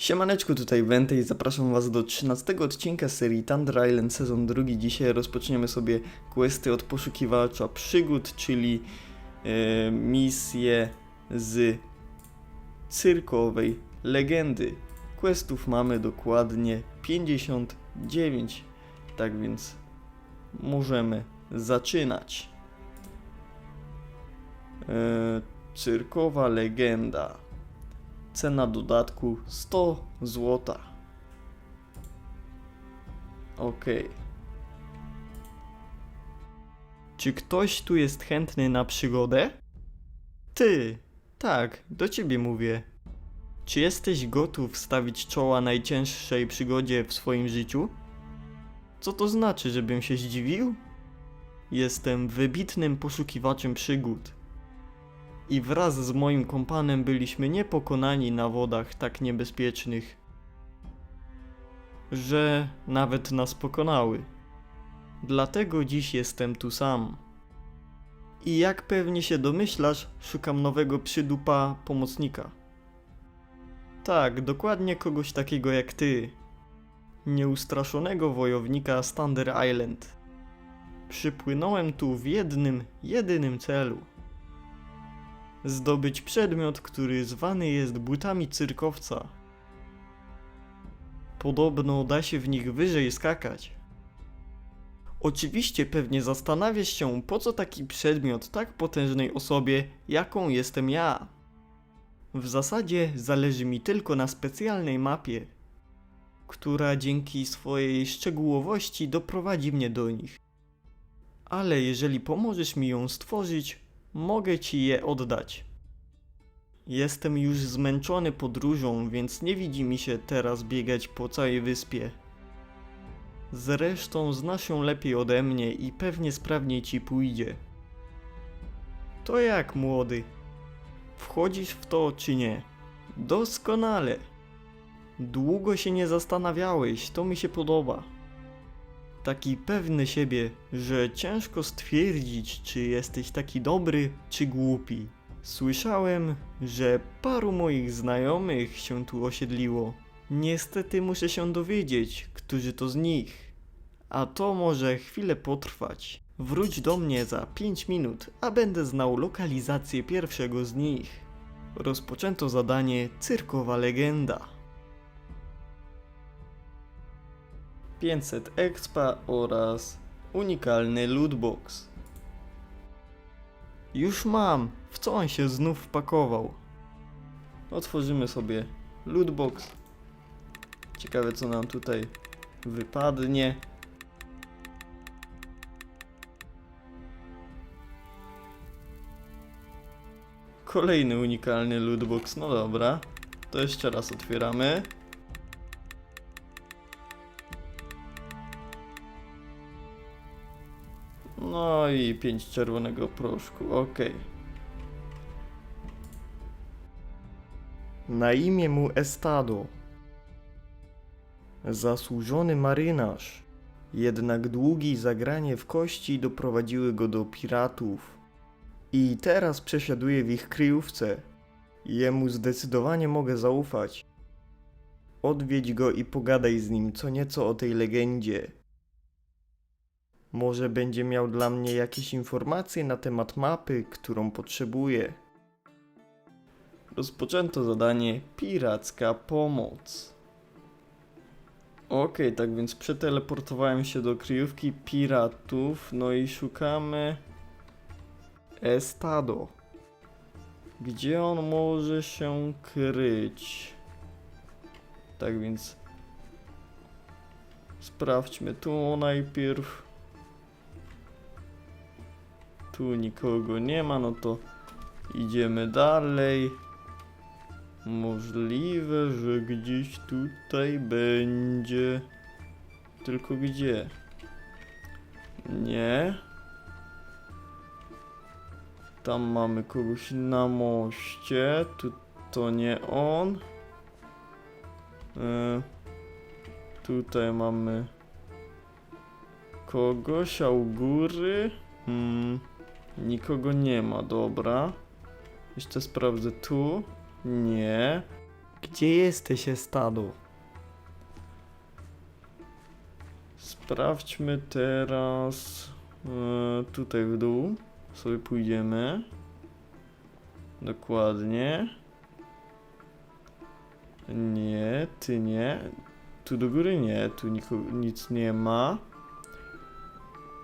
Siemaneczku, tutaj Wente i zapraszam was do 13 odcinka serii Thunder Island sezon drugi. Dzisiaj rozpoczniemy sobie questy od poszukiwacza przygód, czyli e, misje z cyrkowej legendy. Questów mamy dokładnie 59, tak więc możemy zaczynać. E, cyrkowa legenda. Cena dodatku 100 zł. Ok. Czy ktoś tu jest chętny na przygodę? Ty, tak, do ciebie mówię. Czy jesteś gotów stawić czoła najcięższej przygodzie w swoim życiu? Co to znaczy, żebym się zdziwił? Jestem wybitnym poszukiwaczem przygód i wraz z moim kompanem byliśmy niepokonani na wodach tak niebezpiecznych, że nawet nas pokonały. Dlatego dziś jestem tu sam. I jak pewnie się domyślasz, szukam nowego przydupa pomocnika. Tak, dokładnie kogoś takiego jak ty. Nieustraszonego wojownika z Thunder Island. Przypłynąłem tu w jednym, jedynym celu zdobyć przedmiot, który zwany jest butami cyrkowca. Podobno da się w nich wyżej skakać. Oczywiście pewnie zastanawiasz się, po co taki przedmiot tak potężnej osobie, jaką jestem ja. W zasadzie zależy mi tylko na specjalnej mapie, która dzięki swojej szczegółowości doprowadzi mnie do nich. Ale jeżeli pomożesz mi ją stworzyć, mogę ci je oddać. Jestem już zmęczony podróżą, więc nie widzi mi się teraz biegać po całej wyspie. Zresztą znasz ją lepiej ode mnie i pewnie sprawniej ci pójdzie. To jak, młody? Wchodzisz w to czy nie? Doskonale. Długo się nie zastanawiałeś, to mi się podoba taki pewny siebie, że ciężko stwierdzić, czy jesteś taki dobry, czy głupi. Słyszałem, że paru moich znajomych się tu osiedliło. Niestety muszę się dowiedzieć, którzy to z nich. A to może chwilę potrwać. Wróć do mnie za 5 minut, a będę znał lokalizację pierwszego z nich. Rozpoczęto zadanie Cyrkowa Legenda. 500 expa oraz unikalny lootbox. Już mam! W co on się znów wpakował? Otworzymy sobie lootbox. Ciekawe co nam tutaj wypadnie. Kolejny unikalny lootbox, no dobra. To jeszcze raz otwieramy. No i 5 czerwonego proszku, ok. Na imię mu Estado. Zasłużony marynarz. Jednak długi zagranie w kości doprowadziły go do piratów. I teraz przesiaduje w ich kryjówce. Jemu zdecydowanie mogę zaufać. Odwiedź go i pogadaj z nim co nieco o tej legendzie. Może będzie miał dla mnie jakieś informacje na temat mapy, którą potrzebuję. Rozpoczęto zadanie Piracka Pomoc. Okej, tak więc przeteleportowałem się do kryjówki piratów, no i szukamy Estado. Gdzie on może się kryć? Tak więc sprawdźmy tu najpierw. Tu nikogo nie ma, no to idziemy dalej. Możliwe, że gdzieś tutaj będzie. Tylko gdzie? Nie. Tam mamy kogoś na moście. Tu to nie on. E, tutaj mamy kogoś, a u góry. Hmm. Nikogo nie ma, dobra. Jeszcze sprawdzę tu. Nie. Gdzie jesteś, stado? Sprawdźmy teraz e, tutaj w dół. Sobie pójdziemy. Dokładnie. Nie, ty nie. Tu do góry nie, tu nic nie ma.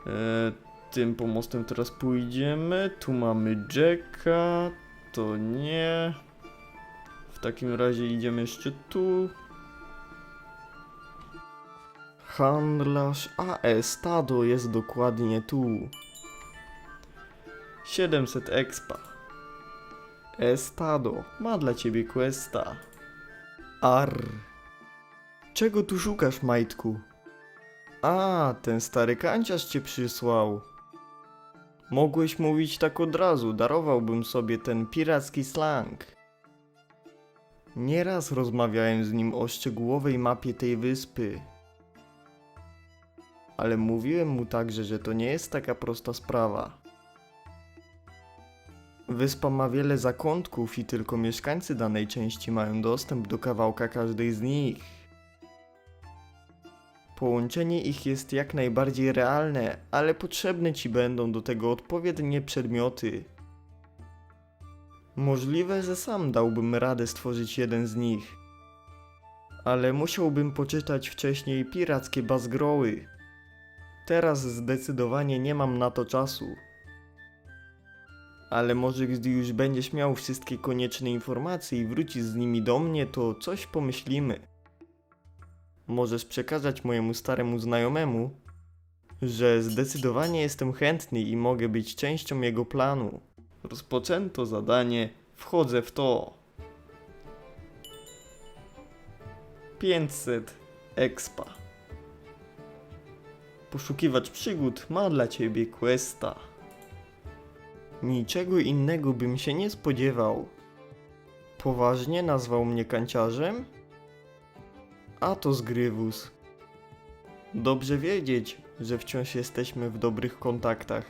E, tym pomostem teraz pójdziemy. Tu mamy Jacka. To nie. W takim razie idziemy jeszcze tu. Handlarz AE stado jest dokładnie tu. 700 expa. Estado ma dla ciebie questa. Ar. Czego tu szukasz, majtku? A, ten stary kanciarz cię przysłał. Mogłeś mówić tak od razu, darowałbym sobie ten piracki slang. Nieraz rozmawiałem z nim o szczegółowej mapie tej wyspy. Ale mówiłem mu także, że to nie jest taka prosta sprawa. Wyspa ma wiele zakątków i tylko mieszkańcy danej części mają dostęp do kawałka każdej z nich. Połączenie ich jest jak najbardziej realne, ale potrzebne ci będą do tego odpowiednie przedmioty. Możliwe, że sam dałbym radę stworzyć jeden z nich. Ale musiałbym poczytać wcześniej pirackie bazgroły. Teraz zdecydowanie nie mam na to czasu. Ale może gdy już będziesz miał wszystkie konieczne informacje i wrócisz z nimi do mnie, to coś pomyślimy. Możesz przekazać mojemu staremu znajomemu, że zdecydowanie jestem chętny i mogę być częścią jego planu. Rozpoczęto zadanie, wchodzę w to. 500 expa. Poszukiwacz przygód ma dla ciebie questa. Niczego innego bym się nie spodziewał. Poważnie nazwał mnie kanciarzem? A to zgrywus. Dobrze wiedzieć, że wciąż jesteśmy w dobrych kontaktach.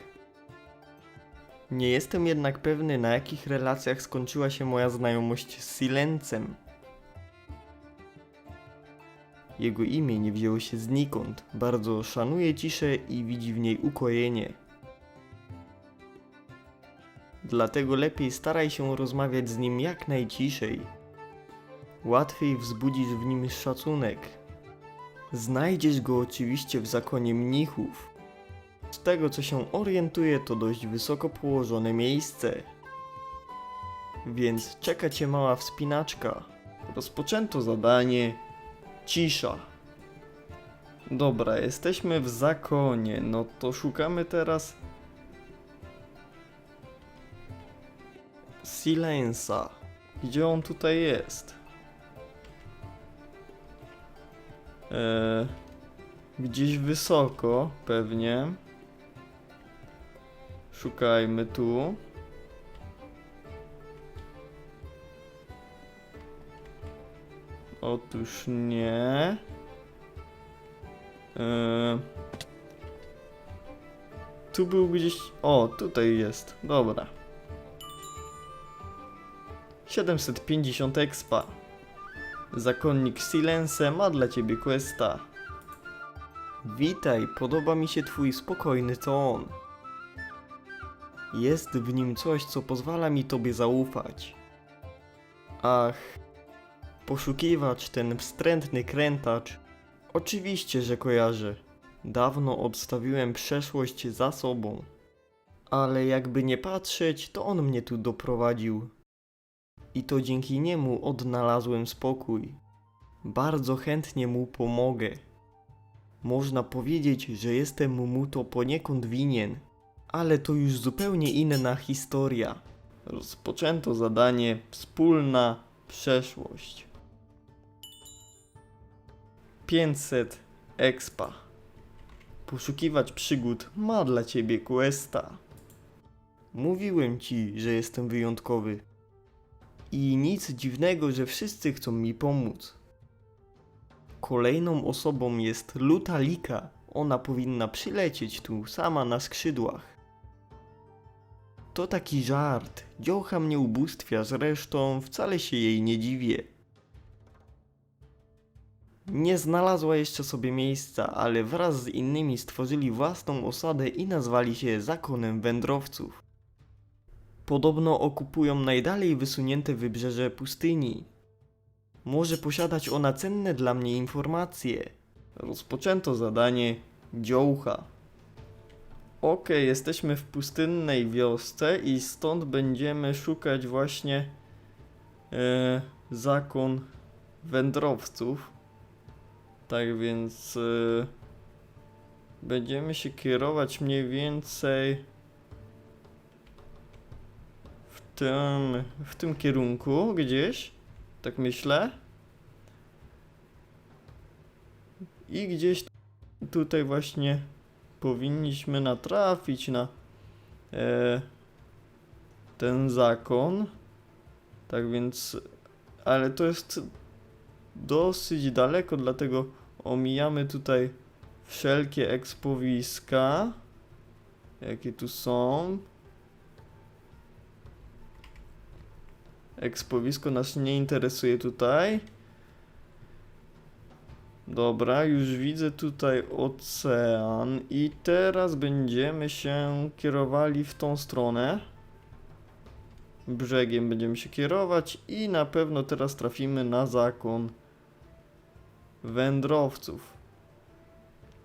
Nie jestem jednak pewny, na jakich relacjach skończyła się moja znajomość z Silencem. Jego imię nie wzięło się znikąd. Bardzo szanuje ciszę i widzi w niej ukojenie. Dlatego lepiej staraj się rozmawiać z nim jak najciszej. Łatwiej wzbudzisz w nim szacunek. Znajdziesz go oczywiście w zakonie mnichów. Z tego co się orientuję, to dość wysoko położone miejsce. Więc czeka cię mała wspinaczka. Rozpoczęto zadanie. Cisza. Dobra, jesteśmy w zakonie. No to szukamy teraz Silensa. Gdzie on tutaj jest? Eee, gdzieś wysoko, pewnie. Szukajmy tu. Otóż nie. Eee, tu był gdzieś. O, tutaj jest. Dobra. 750 expa. Zakonnik Silence ma dla ciebie questa. Witaj, podoba mi się twój spokojny ton. Jest w nim coś, co pozwala mi tobie zaufać. Ach, poszukiwacz, ten wstrętny krętacz. Oczywiście, że kojarzę. Dawno odstawiłem przeszłość za sobą. Ale jakby nie patrzeć, to on mnie tu doprowadził i to dzięki niemu odnalazłem spokój. Bardzo chętnie mu pomogę. Można powiedzieć, że jestem mu to poniekąd winien, ale to już zupełnie inna historia. Rozpoczęto zadanie Wspólna przeszłość. 500 expa. Poszukiwać przygód ma dla ciebie questa. Mówiłem ci, że jestem wyjątkowy. I nic dziwnego, że wszyscy chcą mi pomóc. Kolejną osobą jest Lutalika. Ona powinna przylecieć tu sama na skrzydłach. To taki żart. Dziołcha mnie ubóstwia, zresztą wcale się jej nie dziwię. Nie znalazła jeszcze sobie miejsca, ale wraz z innymi stworzyli własną osadę i nazwali się Zakonem Wędrowców. Podobno okupują najdalej wysunięte wybrzeże pustyni. Może posiadać ona cenne dla mnie informacje. Rozpoczęto zadanie Dziołcha. Okej, jesteśmy w pustynnej wiosce i stąd będziemy szukać właśnie e, zakon wędrowców. Tak więc e, będziemy się kierować mniej więcej tym, w tym kierunku gdzieś, tak myślę. I gdzieś tutaj właśnie powinniśmy natrafić na e, ten zakon. Tak więc, ale to jest dosyć daleko, dlatego omijamy tutaj wszelkie ekspowiska, jakie tu są. Ekspowisko nas nie interesuje tutaj. Dobra, już widzę tutaj ocean i teraz będziemy się kierowali w tą stronę. Brzegiem będziemy się kierować i na pewno teraz trafimy na zakon wędrowców.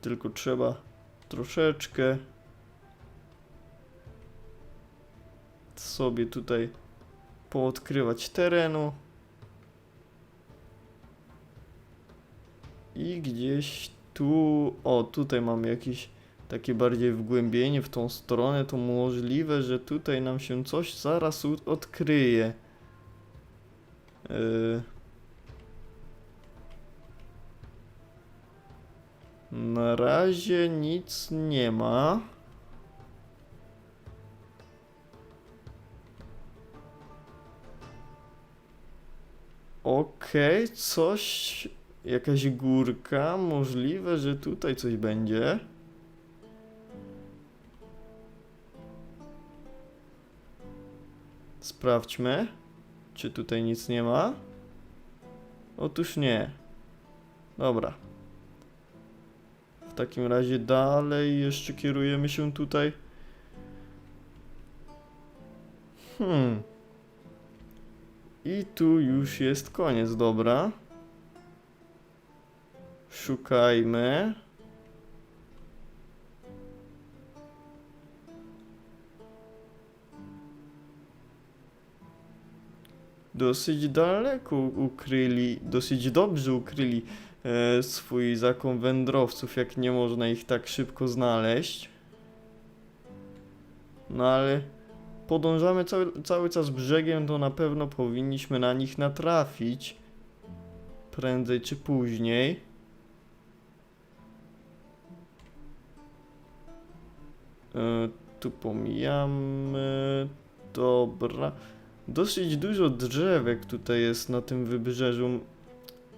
Tylko trzeba troszeczkę sobie tutaj poodkrywać terenu. I gdzieś tu, o tutaj mamy jakieś takie bardziej wgłębienie w tą stronę, to możliwe, że tutaj nam się coś zaraz odkryje. Yy. Na razie nic nie ma. Okej, coś Jakaś górka, możliwe, że tutaj coś będzie. Sprawdźmy, czy tutaj nic nie ma. Otóż nie. Dobra. W takim razie dalej jeszcze kierujemy się tutaj. Hmm. I tu już jest koniec, dobra. Szukajmy. Dosyć daleko ukryli, dosyć dobrze ukryli e, swój zakon wędrowców, jak nie można ich tak szybko znaleźć. No ale podążamy cały, cały czas brzegiem, to na pewno powinniśmy na nich natrafić. Prędzej czy później. E, tu pomijamy. Dobra. Dosyć dużo drzewek tutaj jest na tym wybrzeżu.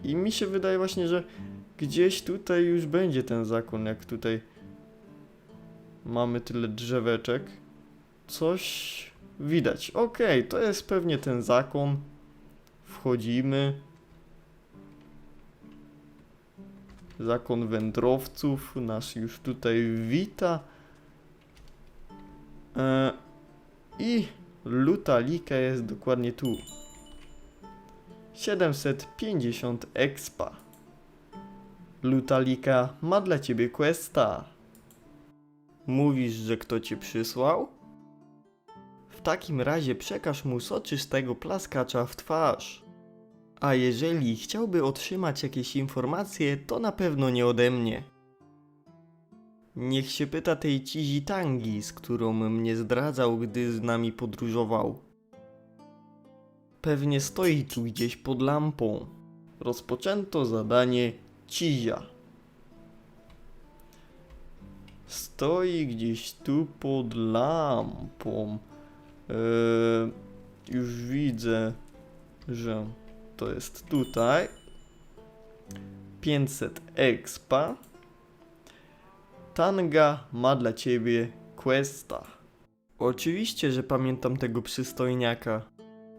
I mi się wydaje właśnie, że gdzieś tutaj już będzie ten zakon, jak tutaj mamy tyle drzeweczek. Coś widać. Okej, to jest pewnie ten zakon. Wchodzimy. Zakon wędrowców nas już tutaj wita. E, I lutalika jest dokładnie tu. 750 expa. Lutalika ma dla ciebie questa. Mówisz, że kto cię przysłał? Takim razie przekaż mu soczystego plaskacza w twarz. A jeżeli chciałby otrzymać jakieś informacje, to na pewno nie ode mnie. Niech się pyta tej cizi tangi, z którą mnie zdradzał, gdy z nami podróżował. Pewnie stoi tu gdzieś pod lampą. Rozpoczęto zadanie Cizia. Stoi gdzieś tu pod lampą. Eee, już widzę, że to jest tutaj. 500 expa. Tanga ma dla ciebie questa. Oczywiście, że pamiętam tego przystojniaka.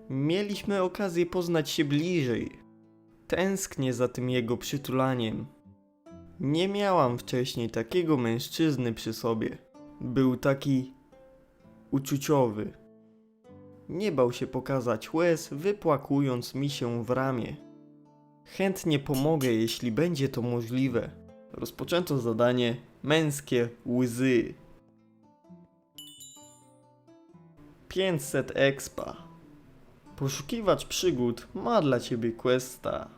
Mieliśmy okazję poznać się bliżej. Tęsknię za tym jego przytulaniem. Nie miałam wcześniej takiego mężczyzny przy sobie. Był taki uczuciowy. Nie bał się pokazać łez, wypłakując mi się w ramię. Chętnie pomogę, jeśli będzie to możliwe. Rozpoczęto zadanie męskie łzy. 500 expa. Poszukiwacz przygód ma dla ciebie questa.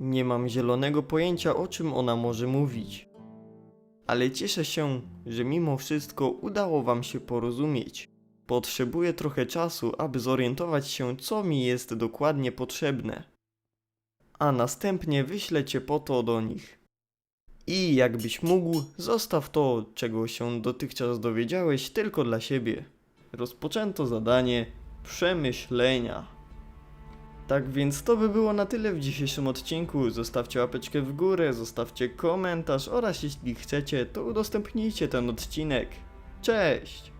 Nie mam zielonego pojęcia, o czym ona może mówić. Ale cieszę się, że mimo wszystko udało wam się porozumieć. Potrzebuję trochę czasu, aby zorientować się, co mi jest dokładnie potrzebne. A następnie wyślę cię po to do nich. I jakbyś mógł, zostaw to, czego się dotychczas dowiedziałeś, tylko dla siebie. Rozpoczęto zadanie przemyślenia. Tak więc to by było na tyle w dzisiejszym odcinku. Zostawcie łapeczkę w górę, zostawcie komentarz oraz jeśli chcecie, to udostępnijcie ten odcinek. Cześć!